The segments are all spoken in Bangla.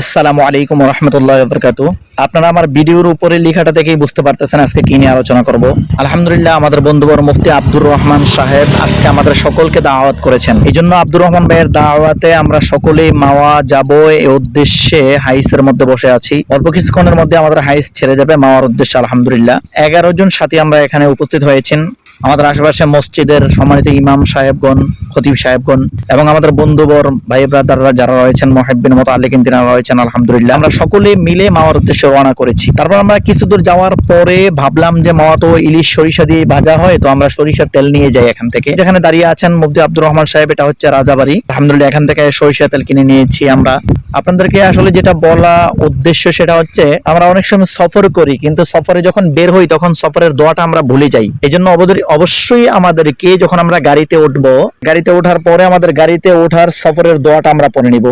আসসালামু আলাইকুম রহমতুল্লাহ বরকাত আপনারা আমার ভিডিওর উপরে লেখাটা দেখেই বুঝতে পারতেছেন আজকে কি নিয়ে আলোচনা করব। আলহামদুলিল্লাহ আমাদের বন্ধুবর মুফতি আব্দুর রহমান সাহেব আজকে আমাদের সকলকে দাওয়াত করেছেন। এই জন্য আব্দুর রহমান ভাইয়ের দাওয়াতে আমরা সকলেই মাওয়া যাব এ উদ্দেশ্যে হাইসের মধ্যে বসে আছি। অল্প কিছুক্ষণের মধ্যে আমাদের হাইস ছেড়ে যাবে মাওয়ার উদ্দেশ্যে, আলহামদুলিল্লাহ। এগারো জন সাথী আমরা এখানে উপস্থিত হয়েছেন। আমাদের আশেপাশে মসজিদের সম্মানিত ইমাম সাহেবগণ, খতিব সাহেবগণ এবং আমাদের বন্ধুবর, ভাই ব্রাদাররা যারা রয়েছেন, মহেব্বিন মতো আলিকিন তিনারা রয়েছেন, আলহামদুলিল্লাহ। আমরা সকলে মিলে মাওয়ার উদ্দেশ্যে রওনা করেছি। তারপর আমরা কিছু দূর যাওয়ার পরে ভাবলাম যে মাওয়া তো ইলিশ সরিষা দিয়ে ভাজা হয়, তো আমরা সরিষার তেল নিয়ে যাই এখান থেকে। যেখানে দাঁড়িয়ে আছেন মুফতি আব্দুর রহমান সাহেব, এটা হচ্ছে রাজাবাড়ি। আলহামদুলিল্লাহ, এখান থেকে সরিষা তেল কিনে নিয়েছি আমরা। আপনাদেরকে আসলে যেটা বলা উদ্দেশ্য সেটা হচ্ছে, আমরা অনেক সময় সফর করি, কিন্তু সফরে যখন বের হই, তখন সফরের দোয়াটা আমরা ভুলে যাই। এই জন্য অবশ্যই আমাদেরকে যখন আমরা গাড়িতে উঠবো, গাড়িতে ওঠার পরে আমাদের গাড়িতে ওঠার সফরের দোয়াটা আমরা পড়ে নিব।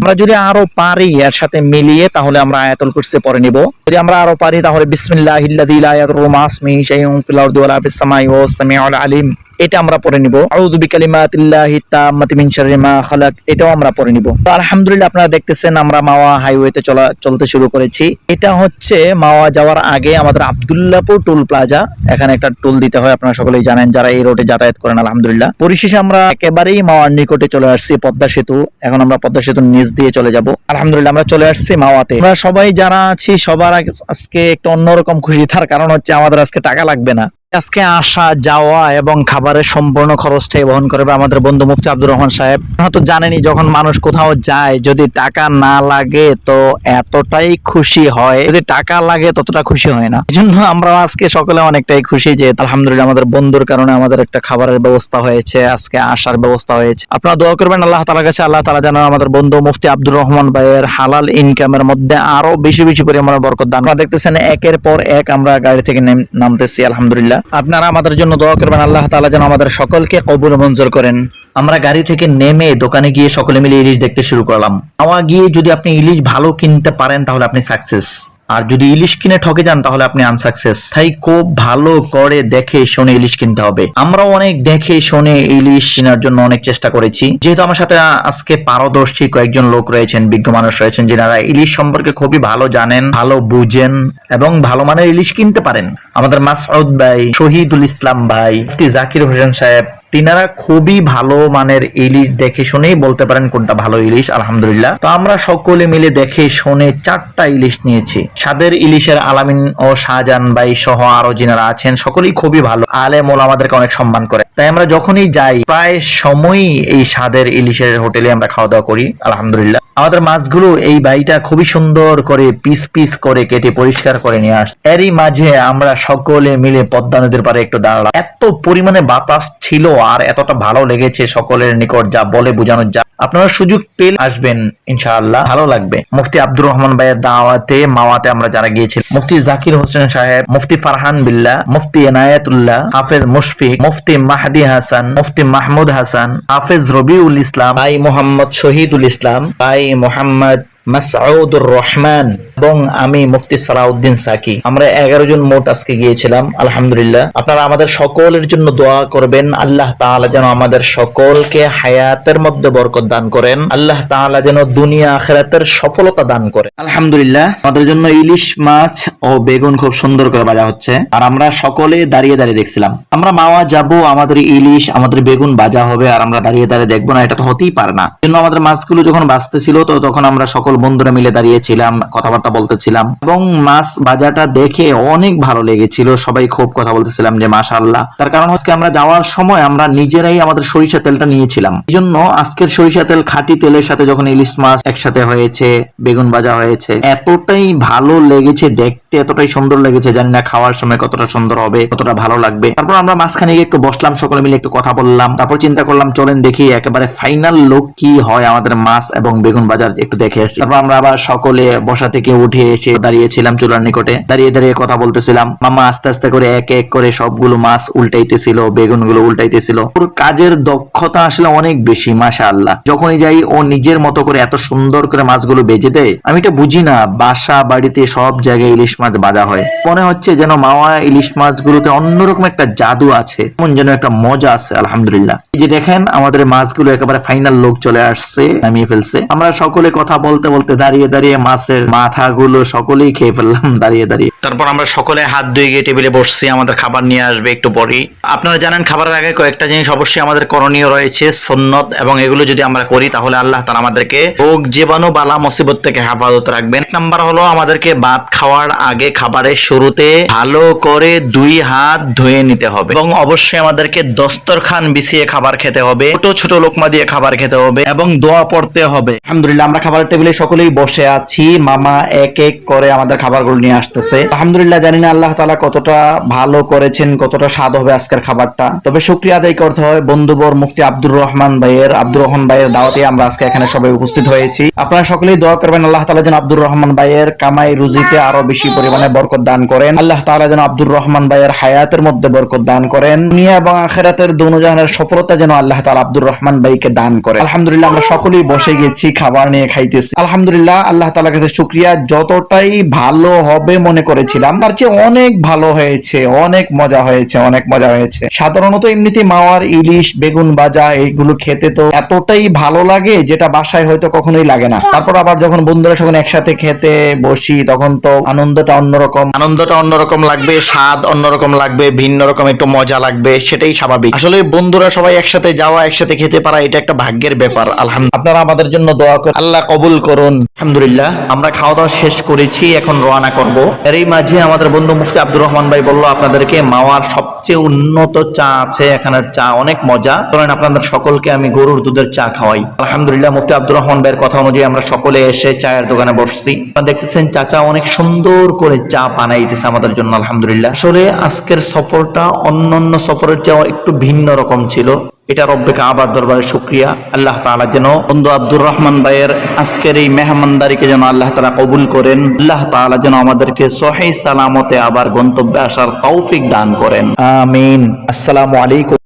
আমরা যদি আরও পারি এর সাথে মিলিয়ে, তাহলে আমরা আয়াতুল কুরসি পড়ে নিব। যদি আমরা আরও পারি, তাহলে বিসমিল্লাহিল্লাযী লা ইয়াদুররু মা ইসমিহি শাইউন ফিল আরদি ওয়া লা ফিস সামাই ওয়া সামিউল আলিম, এটা আমরা পড়ে নিব। আউযু বিকালিমাতিল্লাহি তাম্মাতি মিন শাররি মা খালাক, এটাও আমরা পড়ে নিব। তো আলহামদুলিল্লাহ আপনারা দেখতেছেন, আমরা মাওয়া হাইওয়েতে চলা, চলতে শুরু করেছি। এটা হচ্ছে মাওয়া যাওয়ার আগে আমাদের আব্দুল্লাহপুর টুল প্লাজা। এখানে একটা টুল দিতে হয়, আপনারা সকলেই জানেন, যারা এই রোডে যাতায়াত করেন, আলহামদুলিল্লাহ। পরিশেষে আমরা একেবারেই মাওয়ার নিকটে চলে আসছি, পদ্মা সেতু। এখন আমরা পদ্মা সেতুর নিচ দিয়ে চলে যাব। আলহামদুলিল্লাহ, আমরা চলে আসছি মাওয়াতে। আমরা সবাই যারা আছি, সবার আজকে একটা অন্যরকম খুশি, তার কারণ হচ্ছে আমাদের আজকে টাকা লাগবে না। আজকে আসা, যাওয়া এবং খাবারের সম্পূর্ণ খরচটাই বহন করবে আমাদের বন্ধু মুফতি আব্দুর রহমান সাহেব। আপনারা তো জানেনই, যখন মানুষ কোথাও যায়, যদি টাকা না লাগে তো এতটাই খুশি হয়। যদি টাকা লাগে ততটা খুশি হয় না। এই জন্য আমরা আজকে সকলে অনেকটাই খুশি যে, আলহামদুলিল্লাহ আমাদের বন্ধুর কারণে আমাদের একটা খাবারের ব্যবস্থা হয়েছে, আজকে আসার ব্যবস্থা হয়েছে। আপনারা দোয়া করবেন আল্লাহ তালার কাছে, আল্লাহ তালা যেন আমাদের বন্ধু মুফতি আব্দুর রহমান ভাইয়ের হালাল ইনকামের মধ্যে আরও বেশি বেশি পরিমাণে বরকত দান দেখতেছেন একের পর এক আমরা গাড়ি থেকে নামতেছি, আলহামদুলিল্লাহ। আপনারা আমাদের জন্য দোয়া করবেন, আল্লাহ তালা যেন আমাদের সকলকে কবুল মঞ্জুর করেন। আমরা গাড়ি থেকে নেমে দোকানে গিয়ে সকলে মিলে ইলিশ দেখতে শুরু করলাম। আওয়া গিয়ে যদি আপনি ইলিশ ভালো কিনতে পারেন, তাহলে আপনি সাকসেস আর যদি ইলিশ কিনে ঠকে যান, তাহলে আপনি আনসাকসেস তাই খুব ভালো করে দেখে শুনে ইলিশ কিনতে হবে। আমরাও অনেক দেখে শুনে ইলিশ কেনার জন্য অনেক চেষ্টা করেছি। যেহেতু আমার সাথে আজকে পারদর্শী কয়েকজন লোক রয়েছেন, বিজ্ঞ মানুষ রয়েছেন যারা ইলিশ সম্পর্কে খুবই ভালো জানেন, ভালো বুঝেন এবং ভালো মানের ইলিশ কিনতে পারেন। আমাদের মাসউদ ভাই, শহীদুল ইসলাম ভাই, মুফতি জাকির হোসেন সাহেব তিনারা খুবই ভালো মানের ইলিশ দেখে শুনেই বলতে পারেন কোনটা ভালো ইলিশ, আলহামদুলিল্লাহ। তো আমরা সকলে মিলে দেখে শুনে চারটা ইলিশ নিয়েছি। সাদের ইলিশের আলামিন ও শাহজাহান ভাই সহ আরও যিনারা আছেন, সকলেই খুবই ভালো। আলেম আমাদেরকে অনেক সম্মান করে। তাই আমরা যখনই যাই, প্রায় সময়ই এই স্বাদের ইলিশের হোটেলে আমরা খাওয়া দাওয়া করি, আলহামদুলিল্লাহ। আমাদের মাছগুলো এই ভাইটা খুবই সুন্দর করে পিস পিস করে কেটে পরিষ্কার করে নিয়ে আস। এরই মাঝে আমরা সকলে মিলে পদ্মা নদীর পারে একটু দাঁড়ালাম। এত পরিমাণে বাতাস ছিল আর এতটা ভালো লেগেছে সকলের নিকট যা বলে বোঝানো যা। আপনারা সুযোগ পেলে আসবেন, ইনশাআল্লাহ, ভালো লাগবে। মুফতি আব্দুর রহমান ভাইয়ের দাওয়াতে, মাওয়াতে আমরা যারা গিয়েছিলাম, মুফতি জাকির হোসেন সাহেব, মুফতি ফারহান বিল্লাহ, মুফতি এনায়েতুল্লাহ, হাফেজ মুশফিক, মুফতি মাহদি হাসান মুফতি মাহমুদ হাসান হাফেজ রবিউল ইসলাম আই মোহাম্মদ শহীদুল ইসলাম আই মোহাম্মদ মাসউদুর রহমান এবং আমি মুফতি সালাউদ্দিন সাকি। আমরা এগারো জন মোট আজকে গিয়েছিলাম, আলহামদুলিল্লাহ। আপনারা আমাদের সকলের জন্য দোয়া করবেন। আল্লাহ তাআলা যেন আমাদের সকলকে হায়াতের মধ্যে বরকত দান করেন। আল্লাহ তাআলা যেন দুনিয়া আখেরাতের সফলতা দান করেন আলহামদুলিল্লাহ, আমাদের জন্য ইলিশ মাছ ও বেগুন খুব সুন্দর করে ভাজা হচ্ছে। আর আমরা সকলে দাঁড়িয়ে দাঁড়িয়ে দেখছিলাম। আমরা মাওয়া যাব, আমাদের ইলিশ, আমাদের বেগুন ভাজা হবে, আর আমরা দাঁড়িয়ে দাঁড়িয়ে দেখব না, এটা তো হতেই পারে না। জন্য আমাদের মাছগুলো যখন বাঁচতেছিল তো তখন আমরা সকল বন্ধুরা মিলে দাঁড়িয়েছিলাম, কথাবার্তা বলতেছিলাম এবং মাছ ভাজাটা দেখে অনেক ভালো লেগেছিল। সবাই খুব কথা বলতেছিলাম যে, মাশাআল্লাহ। তার কারণ হচ্ছে আমরা যাওয়ার সময় আমরা নিজেরাই আমাদের সরিষা তেলটা নিয়েছিলাম। এই জন্য আজকের সরিষা তেল খাঁটি তেলের সাথে যখন ইলিশ মাছ একসাথে হয়েছে, বেগুন ভাজা হয়েছে, এতটাই ভালো লেগেছে দেখতে, এতটাই সুন্দর লেগেছে। জানি না খাওয়ার সময় কতটা সুন্দর হবে, কতটা ভালো লাগবে। তারপর আমরা মাঝখানে গিয়ে একটু বসলাম, সকলে মিলে একটু কথা বললাম। তারপর চিন্তা করলাম, চলেন দেখি একেবারে ফাইনাল লোক কি হয় আমাদের মাছ এবং বেগুন বাজার, একটু দেখে আসছি তারপর আমরা আবার সকলে বসা থেকে উঠে এসে দাঁড়িয়েছিলাম চুলার নিকটে। দাঁড়িয়ে দাঁড়িয়ে কথা বলতেছিলাম, মামা, আস্তে আস্তে করে এক এক করে সবগুলো মাছ উল্টাইতেছিল বেগুনগুলো উল্টাইতেছিল। ওর কাজের দক্ষতা আসলে অনেক বেশি মাশা আল্লাহ যখনই যাই ও নিজের মতো করে এত সুন্দর করে মাছগুলো বেজে দেয়, আমি এটা বুঝি না, বাসা, বাড়িতে সব জায়গায় ইলিশ মাছ বাজা হয়। মনে হচ্ছে যেন মাওয়া ইলিশ মাছগুলোতে অন্যরকম একটা জাদু আছে এমন যেন একটা মজা আছে, আলহামদুলিল্লাহ। এই যে দেখেন, আমাদের মাছগুলো একেবারে ফাইনাল লোক চলে আসছে, নামিয়ে ফেলছে। আমরা সকলে কথা বলতে বলতে দাঁড়িয়ে দাঁড়িয়ে মাছের মাথাগুলো সকলেই খেয়ে ফেললাম দাঁড়িয়ে দাঁড়িয়ে। তারপর আমরা সকলে হাত ধুয়ে গিয়ে টেবিলে বসছি আমাদের খাবার নিয়ে আসবে একটু পরেই। আপনারা জানেন খাবারের আগে কয়েকটা জিনিস অবশ্যই আমাদের করণীয় রয়েছে সন্নত এবং এগুলো যদি আমরা করি তাহলে আল্লাহ তারা আমাদেরকে রোগ জীবাণু বালা মুসিবত থেকে হেফাজত রাখবেন। এক নাম্বার হলো আমাদেরকে ভাত খাওয়ার আগে খাবারের শুরুতে ভালো করে দুই হাত ধুয়ে নিতে হবে এবং অবশ্যই আমাদেরকে দস্তরখান বিছিয়ে খাবার খেতে হবে ছোট ছোট লোকমা দিয়ে খাবার খেতে হবে এবং দোয়া পড়তে হবে। আলহামদুলিল্লাহ আমরা খাবারের টেবিলে সকলেই বসে আছি। মামা এক এক করে আমাদের খাবারগুলো নিয়ে আসতেছে। আলহামদুলিল্লাহ জানি না আল্লাহ তালা কতটা ভালো করেছেন, কতটা স্বাদ হবে আজকের খাবারটা। তবে শুক্রিয়া আদায় করতে হয় বন্ধুবর মুফতি আব্দুর রহমান ভাইয়ের। আব্দুর রহমান ভাইয়ের দাওয়াতে আমরা আজকে এখানে সবাই উপস্থিত হয়েছি। আপনারা সকলেই দোয়া করবেন আল্লাহ তালা যেন আব্দুর রহমান ভাইয়ের কামাই রুজিতে আরও বেশি পরিমাণে বরকত দান করেন। আল্লাহ তালা যেন আব্দুর রহমান ভাইয়ের হায়াতের মধ্যে বরকত দান করেন। দুনিয়া এবং আখেরাতের দোনোজাহানের সফলতা যেন আল্লাহ তালা আব্দুর রহমান ভাইকে দান করেন। আলহামদুলিল্লাহ আমরা সকলেই বসে গেছি, খাবার নিয়ে খাইতেছি। আলহামদুলিল্লাহ আল্লাহ তালার কাছে শুক্রিয়া। যতটাই ভালো হবে মনে করেছিলাম তার চেয়ে অনেক ভালো হয়েছে অনেক মজা হয়েছে অনেক মজা হয়েছে। সাধারণত এমনিতে মাওয়ার ইলিশ বেগুন ভাজা এইগুলো খেতে তো এতটাই ভালো লাগে যেটা বাসায় হয়তো কখনোই লাগে না। তারপর আবার যখন বন্ধুরা যখন একসাথে খেতে বসি তখন তো আনন্দটা অন্যরকম। আনন্দটা অন্যরকম লাগবে স্বাদ অন্যরকম লাগবে ভিন্ন রকম একটু মজা লাগবে সেটাই স্বাভাবিক। আসলে বন্ধুরা সবাই একসাথে যাওয়া একসাথে খেতে পারা এটা একটা ভাগ্যের ব্যাপার আলহামদুলিল্লাহ। আপনারা আমাদের জন্য দোয়া করে আল্লাহ কবুল করুন। আলহামদুলিল্লাহ, আমরা খাওয়া দাওয়া শেষ করেছি, এখন রওনা করব। এর এই মাঝে আমাদের বন্ধু মুফতি আব্দুর রহমান ভাই বলল, আপনাদেরকে মাওয়ার সবচেয়ে উন্নত চা আছে, এখানের চা অনেক মজা। ধরেন আপনাদের সকলকে আমি গরুর দুধের চা খাওয়াই। আলহামদুলিল্লাহ, মুফতি আব্দুর রহমান ভাইয়ের কথা অনুযায়ী আমরা সকলে এসে চায়ের দোকানে বসছি। দেখতেছেন, চাচা অনেক সুন্দর করে চা বানাইতেছে আমাদের জন্য, আলহামদুলিল্লাহ। আসলে আজকের সফরটা অন্যান্য সফরের চেয়ে একটু ভিন্ন রকম ছিল। এটা রব্বেকে আবার দরবারে শুক্রিয়া। আল্লাহ তালা যেন বন্ধু আব্দুর রহমান ভাইয়ের আজকের এই মেহমানদারিকে যেন আল্লাহ তালা কবুল করেন, আল্লাহ তালা যেন আমাদেরকে সহি সালামতে আবার গন্তব্যে আসার তৌফিক দান করেন। আমিন। আসসালামু আলাইকুম।